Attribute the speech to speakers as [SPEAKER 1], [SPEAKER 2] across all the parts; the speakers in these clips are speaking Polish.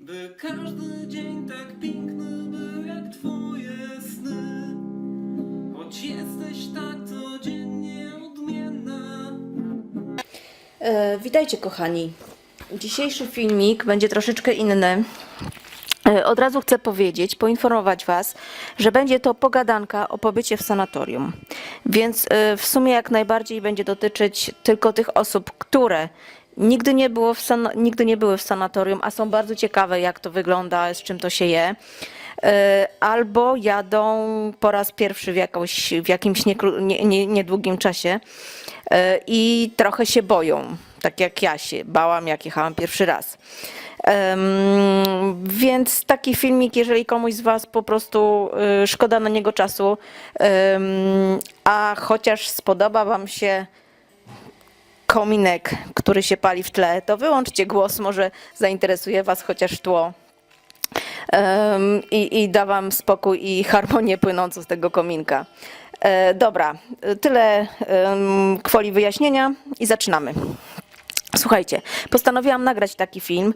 [SPEAKER 1] By każdy dzień tak piękny był jak twoje sny Choć jesteś tak codziennie odmienna
[SPEAKER 2] E, witajcie kochani. Dzisiejszy filmik będzie troszeczkę inny. E, od razu chcę powiedzieć, poinformować Was, że będzie to pogadanka o pobycie w sanatorium. Więc e, w sumie jak najbardziej będzie dotyczyć tylko tych osób, które nigdy nie, było w san- nigdy nie były w sanatorium, a są bardzo ciekawe jak to wygląda, z czym to się je. E, Albo jadą po raz pierwszy w, jakąś, w jakimś nie, nie, niedługim czasie e, i trochę się boją, tak jak ja się bałam, jak jechałam pierwszy raz. Em, więc taki filmik, jeżeli komuś z Was po prostu y, szkoda na niego czasu, a chociaż spodoba Wam się kominek, który się pali w tle, to wyłączcie głos, może zainteresuje Was chociaż tło. Em, i, i da wam spokój i harmonię płynącą z tego kominka. E, dobra, tyle em, kwoli wyjaśnienia i zaczynamy. Słuchajcie, postanowiłam nagrać taki film,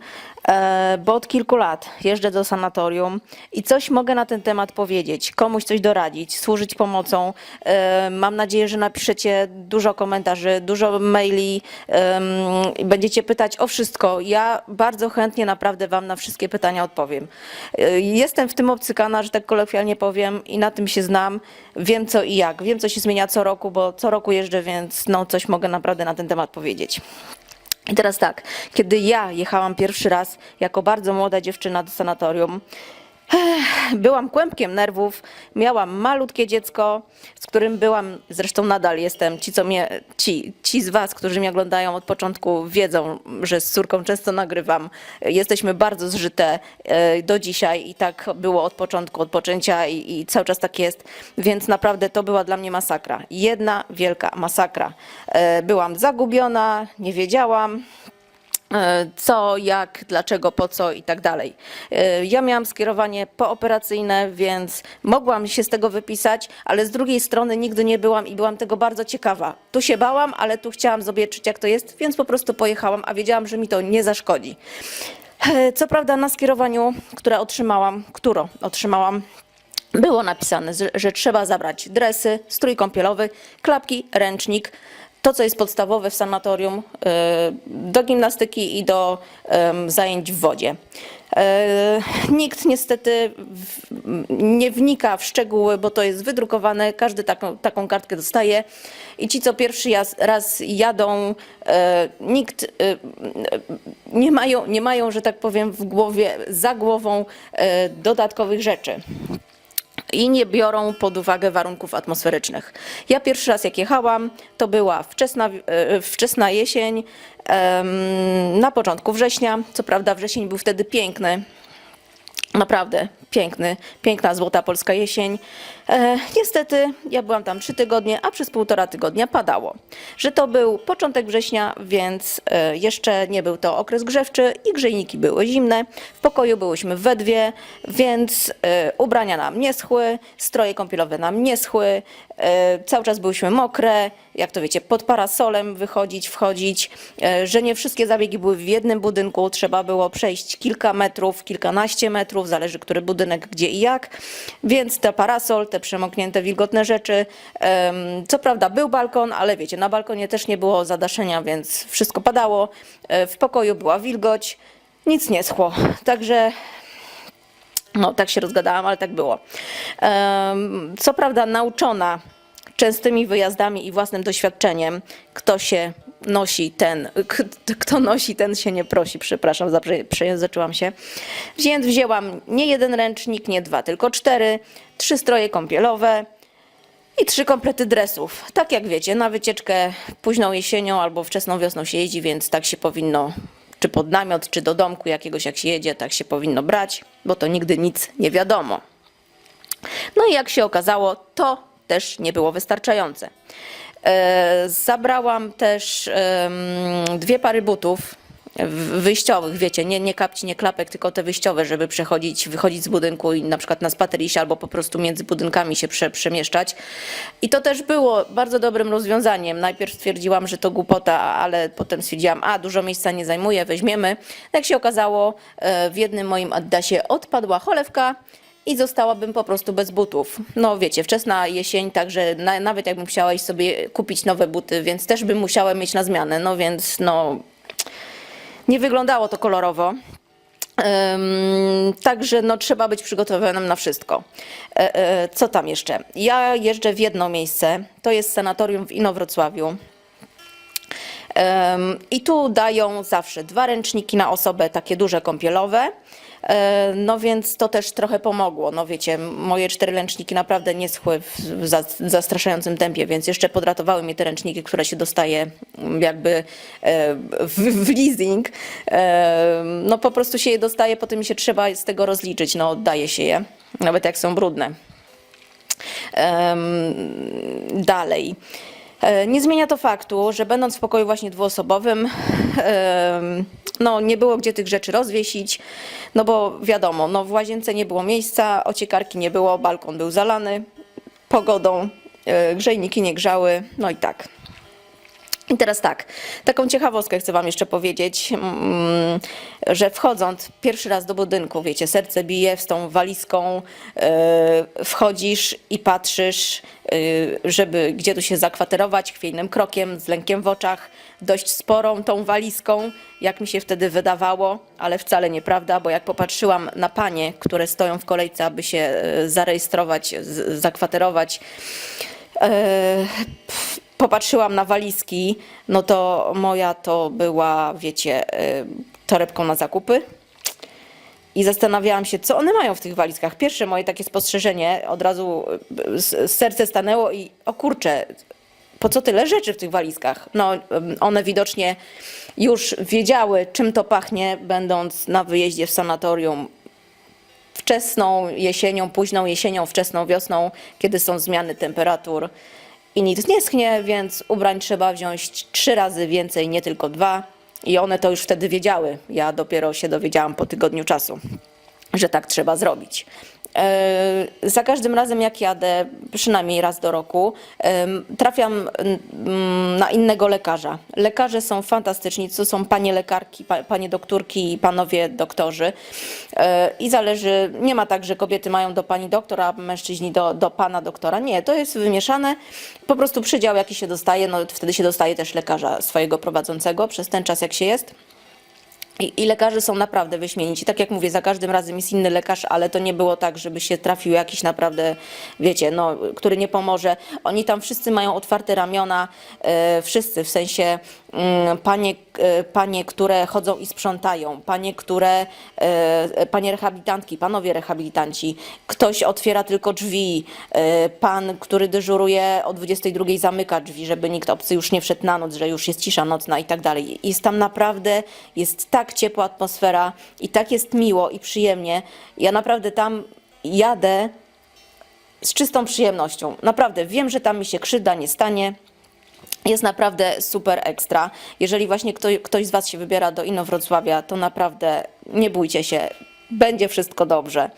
[SPEAKER 2] e, bo od kilku lat jeżdżę do sanatorium i coś mogę na ten temat powiedzieć, komuś coś doradzić, służyć pomocą. E, Mam nadzieję, że napiszecie dużo komentarzy, dużo maili będziecie pytać o wszystko. Ja bardzo chętnie naprawdę Wam na wszystkie pytania odpowiem. E, Jestem w tym obcykana, że tak kolokwialnie powiem i na tym się znam. Wiem co i jak. Wiem co się zmienia co roku, bo co roku jeżdżę, więc no coś mogę naprawdę na ten temat powiedzieć. I teraz tak, kiedy ja jechałam pierwszy raz jako bardzo młoda dziewczyna do sanatorium, byłam kłębkiem nerwów, miałam malutkie dziecko, z którym byłam, zresztą nadal jestem, ci, co mnie, ci, ci z was, którzy mnie oglądają od początku wiedzą, że z córką często nagrywam. Jesteśmy bardzo zżyte e, do dzisiaj i tak było od początku, od poczęcia i, i cały czas tak jest, więc naprawdę to była dla mnie masakra. Jedna wielka masakra. E, Byłam zagubiona, nie wiedziałam, co, jak, dlaczego, po co i tak dalej. E, Ja miałam skierowanie pooperacyjne, więc mogłam się z tego wypisać, ale z drugiej strony nigdy nie byłam i byłam tego bardzo ciekawa. Tu się bałam, ale tu chciałam zobaczyć, jak to jest, więc po prostu pojechałam, a wiedziałam, że mi to nie zaszkodzi. E, Co prawda na skierowaniu, które otrzymałam, którą otrzymałam, było napisane, że trzeba zabrać dresy, strój kąpielowy, klapki, ręcznik, to co jest podstawowe w sanatorium, e, do gimnastyki i do zajęć w wodzie. E, Nikt niestety nie wnika w szczegóły, bo to jest wydrukowane, każdy taką, taką kartkę dostaje. I ci, co pierwszy raz, jadą, e, nikt nie mają, nie mają, że tak powiem, w głowie, za głową dodatkowych rzeczy i nie biorą pod uwagę warunków atmosferycznych. Ja pierwszy raz jak jechałam, to była wczesna, e, wczesna jesień, na początku września. Co prawda wrzesień był wtedy piękny, Naprawdę piękny, piękna złota polska jesień. E, niestety ja byłam tam trzy tygodnie, a przez półtora tygodnia padało. Że to był początek września, więc e, jeszcze nie był to okres grzewczy i grzejniki były zimne. W pokoju byłyśmy we dwie, więc e, ubrania nam nie schły, stroje kąpielowe nam nie schły, e, cały czas byłyśmy mokre, jak to wiecie, pod parasolem wychodzić, wchodzić, e, że nie wszystkie zabiegi były w jednym budynku, trzeba było przejść kilka metrów, kilkanaście metrów, zależy który budynek, gdzie i jak, więc te parasol, te przemoknięte, wilgotne rzeczy, co prawda był balkon, ale wiecie, na balkonie też nie było zadaszenia, więc wszystko padało, E, w pokoju była wilgoć, nic nie schło, także no, tak się rozgadałam, ale tak było. Co prawda, nauczona częstymi wyjazdami i własnym doświadczeniem, kto się nosi, ten, kto nosi, ten się nie prosi, przepraszam, przejęzyczyłam się. Więc wzięłam nie jeden ręcznik, nie dwa, tylko cztery, trzy stroje kąpielowe, i trzy komplety dresów. Tak jak wiecie, na wycieczkę późną jesienią albo wczesną wiosną się jeździ, więc tak się powinno, czy pod namiot, czy do domku jakiegoś jak się jedzie, tak się powinno brać, bo to nigdy nic nie wiadomo. No i jak się okazało, to też nie było wystarczające. E, Zabrałam też dwie pary butów, wyjściowych, wiecie, nie, nie kapci, nie klapek, tylko te wyjściowe, żeby przechodzić, wychodzić z budynku i na przykład na spacer iść albo po prostu między budynkami się prze, przemieszczać. I to też było bardzo dobrym rozwiązaniem. Najpierw stwierdziłam, że to głupota, ale potem stwierdziłam, a dużo miejsca nie zajmuje, weźmiemy. Jak się okazało, e, w jednym moim Adidasie odpadła cholewka, i zostałabym po prostu bez butów. No wiecie, wczesna jesień, także na, nawet jakbym chciała iść sobie kupić nowe buty, więc też bym musiała mieć na zmianę, no więc no nie wyglądało to kolorowo. Ym, także no, trzeba być przygotowanym na wszystko. E, e, co tam jeszcze? Ja jeżdżę w jedno miejsce, to jest sanatorium w Inowrocławiu. Em, I tu dają zawsze dwa ręczniki na osobę, takie duże kąpielowe. E, No więc to też trochę pomogło. No wiecie, moje cztery ręczniki naprawdę nie schły w w za- zastraszającym tempie, więc jeszcze podratowały mnie te ręczniki, które się dostaje jakby e, w, leasing. E, No po prostu się je dostaje, potem się trzeba z tego rozliczyć. No oddaje się je, nawet jak są brudne. Dalej. E, Nie zmienia to faktu, że będąc w pokoju właśnie dwuosobowym, em, no nie było gdzie tych rzeczy rozwiesić, no bo wiadomo, no w łazience nie było miejsca, ociekarki nie było, balkon był zalany pogodą, e, grzejniki nie grzały, no i tak. I teraz tak, taką ciekawostkę chcę Wam jeszcze powiedzieć, mm, że wchodząc pierwszy raz do budynku, wiecie, serce bije z tą walizką, e, wchodzisz i patrzysz, e, żeby gdzie tu się zakwaterować, chwiejnym krokiem, z lękiem w oczach, dość sporą tą walizką, jak mi się wtedy wydawało, ale wcale nieprawda, bo jak popatrzyłam na panie, które stoją w kolejce, aby się e, zarejestrować, zakwaterować, popatrzyłam na walizki, no to moja to była, wiecie, e, torebką na zakupy. I zastanawiałam się, co one mają w tych walizkach. Pierwsze moje takie spostrzeżenie, od razu s- serce stanęło i o kurczę, po co tyle rzeczy w tych walizkach? No, one widocznie już wiedziały, czym to pachnie, będąc na wyjeździe w sanatorium wczesną jesienią, późną jesienią, wczesną wiosną, kiedy są zmiany temperatur i nic nie schnie, więc ubrań trzeba wziąć trzy razy więcej, nie tylko dwa. I one to już wtedy wiedziały. Ja dopiero się dowiedziałam po tygodniu czasu, że tak trzeba zrobić. E, Za każdym razem, jak jadę, przynajmniej raz do roku, em, trafiam mm, na innego lekarza. Lekarze są fantastyczni, to są panie lekarki, pa- panie doktorki i panowie doktorzy. E, I zależy, nie ma tak, że kobiety mają do pani doktora, a mężczyźni do, do pana doktora. Nie, to jest wymieszane. Po prostu przydział, jaki się dostaje, no wtedy się dostaje też lekarza swojego prowadzącego przez ten czas, jak się jest. I, I lekarze są naprawdę wyśmienici. Tak jak mówię, za każdym razem jest inny lekarz, ale to nie było tak, żeby się trafił jakiś naprawdę, wiecie, no, który nie pomoże. Oni tam wszyscy mają otwarte ramiona, e, wszyscy, w sensie mm, panie, e, panie, które chodzą i sprzątają, panie, które, e, panie rehabilitantki, panowie rehabilitanci, ktoś otwiera tylko drzwi, e, pan, który dyżuruje o 22 zamyka drzwi, żeby nikt obcy już nie wszedł na noc, że już jest cisza nocna i tak dalej. Jest tam naprawdę, jest tak ciepła atmosfera i tak jest miło i przyjemnie. Ja naprawdę tam jadę z czystą przyjemnością. Naprawdę wiem, że tam mi się krzywda nie stanie. Jest naprawdę super ekstra. Jeżeli właśnie ktoś, ktoś z Was się wybiera do Inowrocławia, to naprawdę nie bójcie się, będzie wszystko dobrze.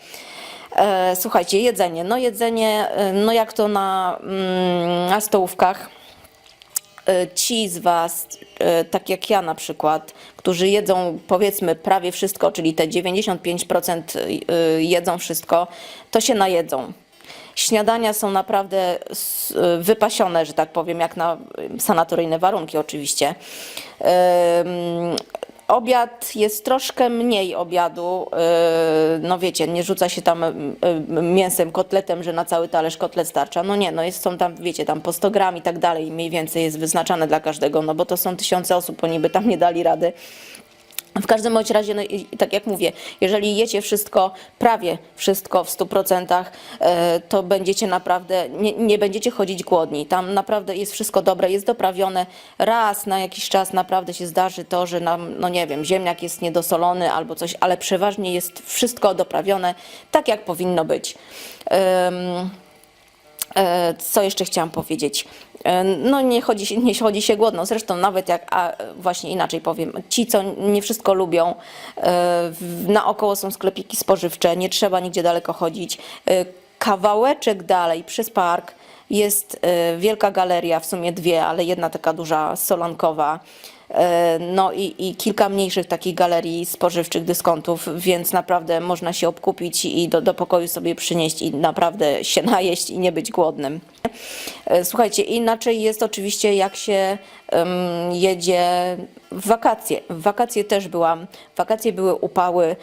[SPEAKER 2] E, słuchajcie, jedzenie. No jedzenie, e, no jak to na, mm, na stołówkach. E, Ci z Was, e, tak jak ja na przykład, którzy jedzą powiedzmy prawie wszystko, czyli te 95% e, jedzą wszystko, to się najedzą. Śniadania są naprawdę wypasione, że tak powiem, jak na sanatoryjne warunki oczywiście. Obiad jest troszkę mniej obiadu. yy, No wiecie, nie rzuca się tam y, y, mięsem, kotletem, że na cały talerz kotlet starcza. No nie, no jest, są tam, wiecie, tam po 100 gram i tak dalej. Mniej więcej jest wyznaczane dla każdego, no bo to są tysiące osób, oni by tam nie dali rady. W każdym bądź razie, no, tak jak mówię, jeżeli jecie wszystko, prawie wszystko w 100%, e, to będziecie naprawdę, nie, nie będziecie chodzić głodni. Tam naprawdę jest wszystko dobre, jest doprawione. Raz na jakiś czas naprawdę się zdarzy to, że nam, no nie wiem, ziemniak jest niedosolony albo coś, ale przeważnie jest wszystko doprawione tak, jak powinno być. E, Co jeszcze chciałam powiedzieć? E, No nie chodzi, nie chodzi się głodno, zresztą nawet jak, a właśnie inaczej powiem, ci co nie wszystko lubią, e, naokoło są sklepiki spożywcze, nie trzeba nigdzie daleko chodzić. E, Kawałeczek dalej przez park jest e, wielka galeria, w sumie dwie, ale jedna taka duża solankowa. E, No i, i kilka mniejszych takich galerii spożywczych dyskontów, więc naprawdę można się obkupić i do, do pokoju sobie przynieść i naprawdę się najeść i nie być głodnym. E, Słuchajcie, inaczej jest oczywiście jak się em, jedzie w wakacje. W wakacje też byłam, wakacje były upały.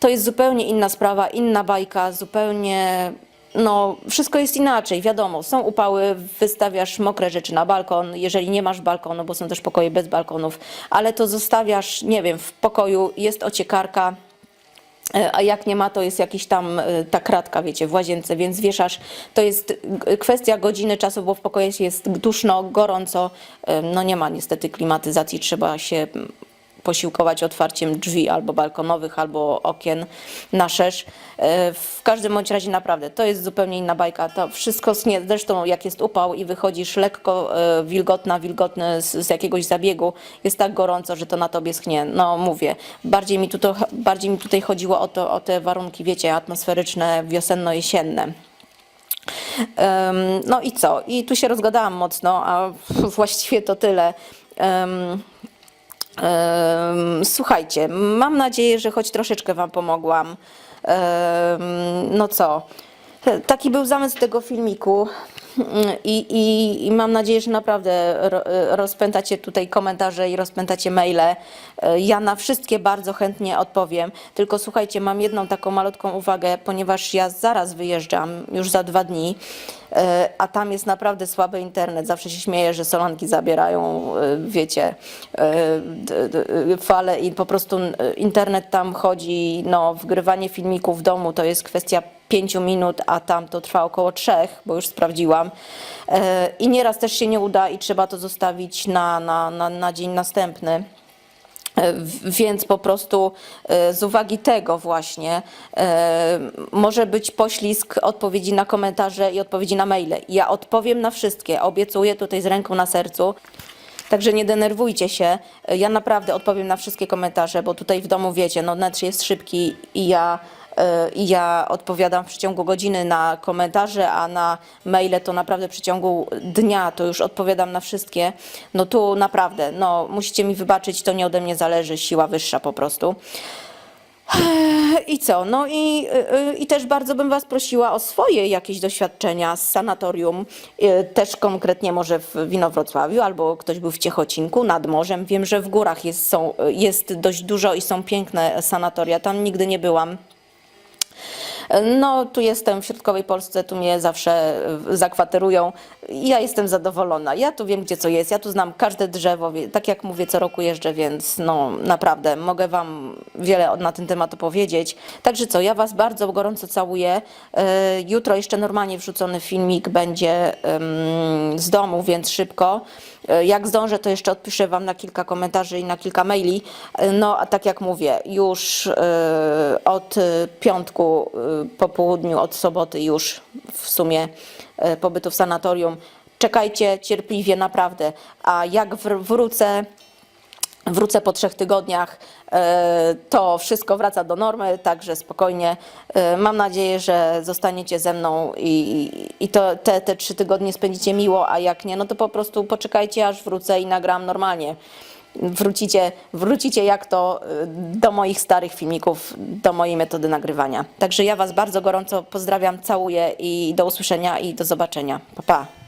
[SPEAKER 2] To jest zupełnie inna sprawa, inna bajka, zupełnie no, wszystko jest inaczej, wiadomo. Są upały, wystawiasz mokre rzeczy na balkon, jeżeli nie masz balkonu, bo są też pokoje bez balkonów, ale to zostawiasz, nie wiem, w pokoju, jest ociekarka, e, a jak nie ma, to jest jakiś tam e, ta kratka, wiecie, w łazience, więc wieszasz. To jest kwestia godziny czasu, bo w pokoju jest duszno, gorąco. E, No nie ma niestety klimatyzacji, trzeba się posiłkować otwarciem drzwi albo balkonowych, albo okien na szerz. E, W każdym bądź razie naprawdę, to jest zupełnie inna bajka. To wszystko schnie, zresztą jak jest upał i wychodzisz lekko e, wilgotna, wilgotny z, z jakiegoś zabiegu, jest tak gorąco, że to na tobie schnie. No mówię, bardziej mi, tu to, bardziej mi tutaj chodziło o, to, o te warunki, wiecie, atmosferyczne, wiosenno-jesienne. Em, No i co? I tu się rozgadałam mocno, a właściwie to tyle. Em, Słuchajcie, mam nadzieję, że choć troszeczkę Wam pomogłam. No co? Taki był zamysł tego filmiku. I, i, I mam nadzieję, że naprawdę ro, rozpętacie tutaj komentarze i rozpętacie maile. Ja na wszystkie bardzo chętnie odpowiem. Tylko słuchajcie, mam jedną taką malutką uwagę, ponieważ ja zaraz wyjeżdżam, już za dwa dni, e, a tam jest naprawdę słaby internet. Zawsze się śmieję, że solanki zabierają, e, wiecie, e, fale i po prostu e, internet tam chodzi, no, wgrywanie filmików w domu to jest kwestia pięciu minut, a tam to trwa około trzech, bo już sprawdziłam. E, I nieraz też się nie uda i trzeba to zostawić na, na, na, na dzień następny. E, Więc po prostu e, z uwagi tego właśnie może być poślizg odpowiedzi na komentarze i odpowiedzi na maile. Ja odpowiem na wszystkie, obiecuję tutaj z ręką na sercu. Także nie denerwujcie się. Ja naprawdę odpowiem na wszystkie komentarze, bo tutaj w domu wiecie, no net jest szybki i ja, ja odpowiadam w przeciągu godziny na komentarze, a na maile to naprawdę w przeciągu dnia to już odpowiadam na wszystkie. No tu naprawdę, no musicie mi wybaczyć, to nie ode mnie zależy, siła wyższa po prostu. I co? No i, y, y, i też bardzo bym Was prosiła o swoje jakieś doświadczenia z sanatorium, y, też konkretnie może w Winowrocławiu, albo ktoś był w Ciechocinku, nad morzem. Wiem, że w górach jest, są, jest dość dużo i są piękne sanatoria, tam nigdy nie byłam. No, tu jestem w środkowej Polsce, tu mnie zawsze y, zakwaterują ja jestem zadowolona. Ja tu wiem, gdzie co jest, ja tu znam każde drzewo, tak jak mówię, co roku jeżdżę, więc no naprawdę mogę Wam wiele na ten temat opowiedzieć. Także co, ja Was bardzo gorąco całuję. Y, Jutro jeszcze normalnie wrzucony filmik będzie z domu, więc szybko. Y, Jak zdążę, to jeszcze odpiszę Wam na kilka komentarzy i na kilka maili. Y, No, a tak jak mówię, już y, od piątku po południu, od soboty już w sumie pobytu w sanatorium. Czekajcie cierpliwie, naprawdę. A jak wr- wrócę, wrócę po trzech tygodniach, e, to wszystko wraca do normy, także spokojnie. E, Mam nadzieję, że zostaniecie ze mną i, i to te, te trzy tygodnie spędzicie miło, a jak nie, no to po prostu poczekajcie, aż wrócę i nagram normalnie. Wrócicie, wrócicie jak to e, do moich starych filmików, do mojej metody nagrywania. Także ja Was bardzo gorąco pozdrawiam, całuję i do usłyszenia i do zobaczenia. Pa, pa.